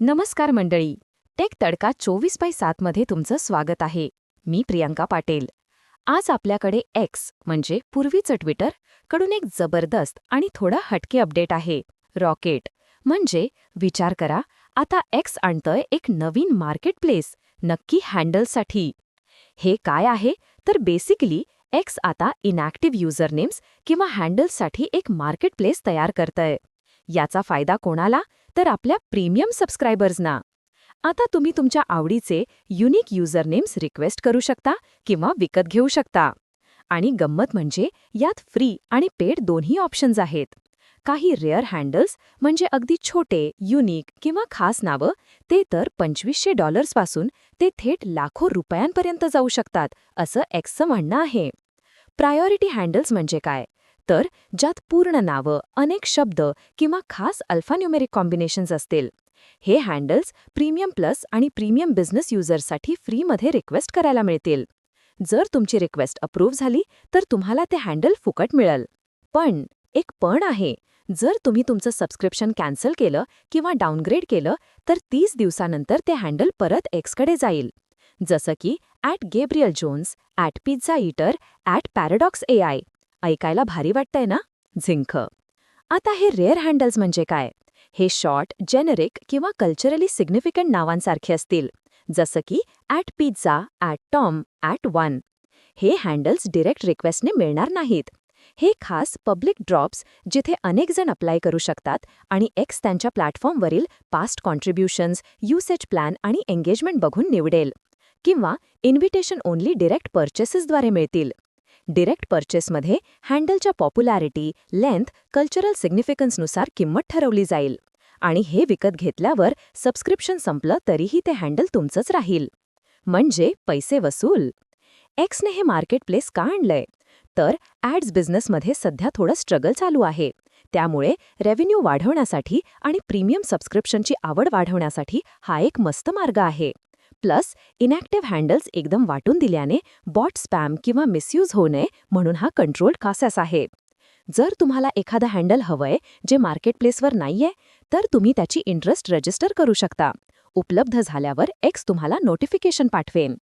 नमस्कार मंडळी. टेक तडका चोवीस बाय सातमध्ये तुमचं स्वागत आहे. मी प्रियंका पाटेल. आज आपल्याकडे एक्स म्हणजे पूर्वीचं ट्विटरकडून एक जबरदस्त आणि थोडा हटके अपडेट आहे. रॉकेट म्हणजे विचार करा आता एक्स आणतंय एक नवीन मार्केट प्लेस नक्की हँडलसाठी हे काय आहे? तर बेसिकली एक्स आता इनॅक्टिव्ह युजरनेम्स किंवा हँडल्ससाठी एक मार्केट प्लेस तयार करतंय. याचा फायदा कोणाला? तर आपल्या प्रीमियम सबस्क्रायबर्सना. आता तुम्ही तुमच्या आवडीचे युनिक युजरनेम्स रिक्वेस्ट करू शकता किंवा विकत घेऊ शकता. आणि गंमत म्हणजे यात फ्री आणि पेड दोन्ही ऑप्शन्स आहेत. काही रेअर हँडल्स म्हणजे अगदी छोटे युनिक किंवा खास नावं ते तर पंचवीसशे डॉलर्सपासून ते थेट लाखो रुपयांपर्यंत जाऊ शकतात असं एक्सचं म्हणणं आहे. प्रायोरिटी हँडल्स म्हणजे काय? तर ज्यात पूर्ण नावं अनेक शब्द किंवा खास अल्फान्युमेरिक कॉम्बिनेशन्स असतील. हे हँडल्स प्रीमियम प्लस आणि प्रीमियम बिझनेस युजर्ससाठी फ्रीमध्ये रिक्वेस्ट करायला मिळतील. जर तुमची रिक्वेस्ट अप्रूव्ह झाली तर तुम्हाला ते हँडल फुकट मिळेल. पण एक पण आहे जर तुम्ही तुमचं सबस्क्रिप्शन कॅन्सल केलं किंवा डाऊनग्रेड केलं तर तीस दिवसानंतर ते हँडल परत एक्सकडे जाईल. जसं की at Gabriel Jones at pizza eater at paradox A I. ऐकायला भारी वाटतंय ना? झिंक आता हे रेअर हँडल्स म्हणजे काय? हे शॉर्ट जेनेरिक किंवा कल्चरली सिग्निफिकंट नावांसारखे असतील. जसं की at pizza at Tom at one हे हँडल्स डिरेक्ट रिक्वेस्टने मिळणार नाहीत. हे खास पब्लिक ड्रॉप्स जिथे अनेक जण अप्लाय करू शकतात आणि एक्स त्यांच्या प्लॅटफॉर्मवरील पास्ट कॉन्ट्रिब्युशन्स युसेज प्लॅन आणि एंगेजमेंट बघून निवडेल. किंवा इन्व्हिटेशन ओनली डिरेक्ट पर्चेसेसद्वारे मिळतील. डिरेक्ट पर्चेसमध्ये हँडलच्या पॉप्युलॅरिटी लेंथ कल्चरल सिग्निफिकन्सनुसार किंमत ठरवली जाईल. आणि हे विकत घेतल्यावर सबस्क्रिप्शन संपलं तरीही ते हँडल तुमचंच राहील. म्हणजे पैसे वसूल. एक्सने हे मार्केट प्लेस का आणलंय? तर ॲड्स बिझनेसमध्ये सध्या थोडं स्ट्रगल चालू आहे. त्यामुळे रेव्हेन्यू वाढवण्यासाठी आणि प्रीमियम सबस्क्रिप्शनची आवड वाढवण्यासाठी हा एक मस्त मार्ग आहे. प्लस इनॅक्टिव्ह हँडल्स एकदम वाटून दिल्याने बॉट स्पॅम किंवा मिसयूज होऊ नये म्हणून हा कंट्रोल कासेस आहे. जर तुम्हाला एखादं हँडल हवंय जे मार्केटप्लेसवर नाहीये तर तुम्ही त्याची इंटरेस्ट रजिस्टर करू शकता. उपलब्ध झाल्यावर एक्स तुम्हाला नोटिफिकेशन पाठवेन.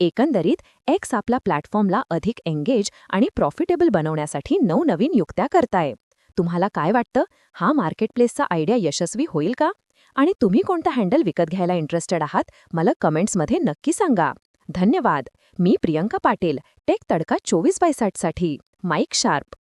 एकंदरीत एक्स आपला प्लॅटफॉर्मला अधिक एंगेज आणि प्रॉफिटेबल बनवण्यासाठी नवनवीन युक्त्या करताय. तुम्हाला काय वाटतं? हा मार्केटप्लेसचा आयडिया यशस्वी होईल का? आणि तुम्ही कोणता हँडल विकत घ्यायला इंटरेस्टेड आहात मला कमेंट्समध्ये नक्की सांगा. धन्यवाद. मी प्रियंका पाटील टेक तडका चोवीस बाय साठसाठी. Mic sharp.